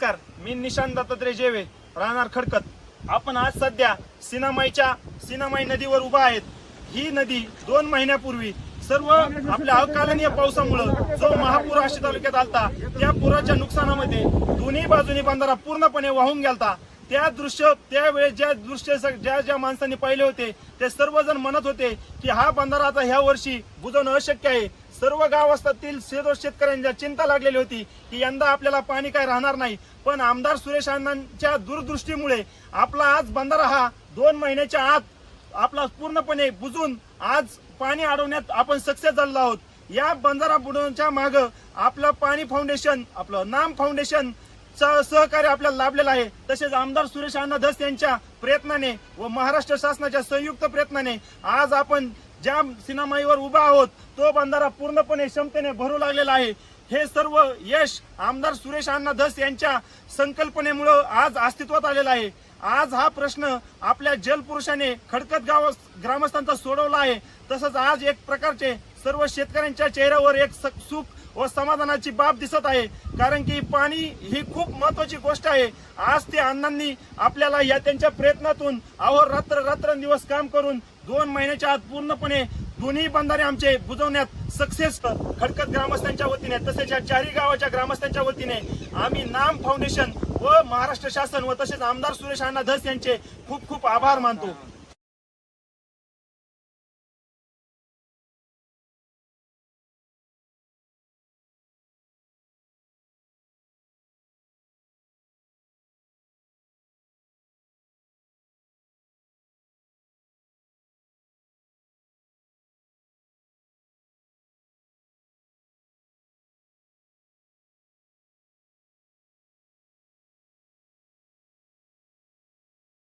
नमस्कार मी निशांत दत्तात्रय जेवे राहणार खडकत. आपण आज सध्या सिनामाईच्या सिनामाई नदीवर उभा आहेत. ही नदी दोन महिन्यापूर्वी सर्व आपल्या अकालनीय पावसामुळं जो महापूर आशी तालुक्यात आलता त्या पुराच्या नुकसानामध्ये दोन्ही बाजूनी बंधारा पूर्णपणे वाहून गेलता. त्या दृश्य त्यावेळेस ज्या दृश्य ज्या ज्या माणसांनी पाहिले होते ते सर्वजण म्हणत होते की हा बंधारा आता ह्या वर्षी बुजवणं अशक्य आहे. सर्व गावस्थातील शेतो शेतकऱ्यांच्या चिंता लागलेली होती की यंदा आपल्याला पाणी काय राहणार नाही. पण आमदार सुरेश अण्णांच्या दूरदृष्टीमुळे आपला आज बंधारा हा दोन महिन्याच्या आत आपला पूर्णपणे बुजून आज पाणी अडवण्यात आपण सक्सेस झालेलो आहोत. या बंधारा बुडवण्याच्या माग आपलं पाणी फाउंडेशन आपलं नाम फाउंडेशन सहकार्य आपल्याला लाभलेलं आहे. तसेच आमदार सुरेश अण्णा धस यांच्या प्रयत्नाने व महाराष्ट्र शासनाच्या संयुक्त प्रयत्नाने आज आपण ज्या सिनेमाईवर उभा आहोत तो बंधारा पूर्णपणे क्षमतेने भरू लागलेला आहे. हे सर्व यश आमदार सुरेश अण्णा धस यांच्या संकल्पनेमुळं आज अस्तित्वात आलेला आहे. आज हा प्रश्न आपल्या जलपुरुषाने खडकत गाव ग्रामस्थांचा सोडवला आहे. तसंच आज एक प्रकारचे सर्व शेतकऱ्यांच्या चेहऱ्यावर एक सुख व समाधानाची बाब दिसत आहे. कारण की पाणी ही खूप महत्वाची गोष्ट आहे. आज ते अण्णांनी आपल्याला या त्यांच्या प्रयत्नातून अहोरात्र रात्रंदिवस काम करून दोन महिन्याच्या आत पूर्णपणे दोन्ही बंधारे आमचे बुजवण्यात सक्सेस खडकत ग्रामस्थांच्या वतीने तसेच या चारी गावाच्या ग्रामस्थांच्या वतीने आम्ही नाम फाउंडेशन व महाराष्ट्र शासन व तसेच आमदार सुरेश अण्णा धस यांचे खूप खूप आभार मानतो.